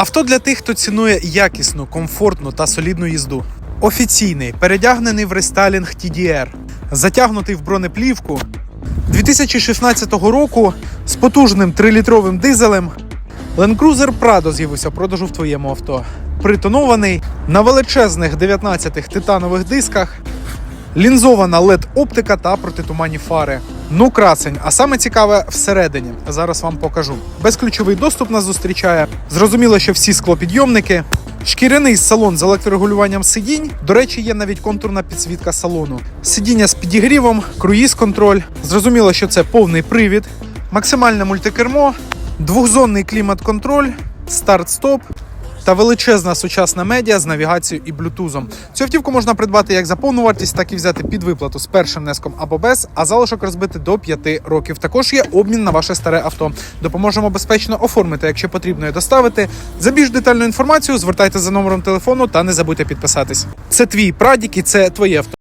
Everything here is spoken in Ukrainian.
Авто для тих, хто цінує якісну, комфортну та солідну їзду. Офіційний, передягнений в рестайлінг TDR, затягнутий в бронеплівку. 2016 року з потужним 3-літровим дизелем Land Cruiser Prado з'явився в продажу в твоєму авто. Притонований на величезних 19-х титанових дисках, лінзована led оптика та протитуманні фари. Ну, красень, а саме цікаве всередині. Зараз вам покажу. Безключовий доступ нас зустрічає. Зрозуміло, що всі склопідйомники. Шкіряний салон з електрорегулюванням сидінь. До речі, є навіть контурна підсвітка салону. Сидіння з підігрівом, круїз-контроль. Зрозуміло, що це повний привід, максимальне мультикермо, двохзонний клімат-контроль, старт-стоп та величезна сучасна медіа з навігацією і блютузом. Цю автівку можна придбати як за повну вартість, так і взяти під виплату з першим внеском або без, а залишок розбити до 5 років. Також є обмін на ваше старе авто. Допоможемо безпечно оформити, якщо потрібно і доставити. За більш детальну інформацію звертайте за номером телефону та не забудьте підписатись. Це твій прадік і це твоє авто.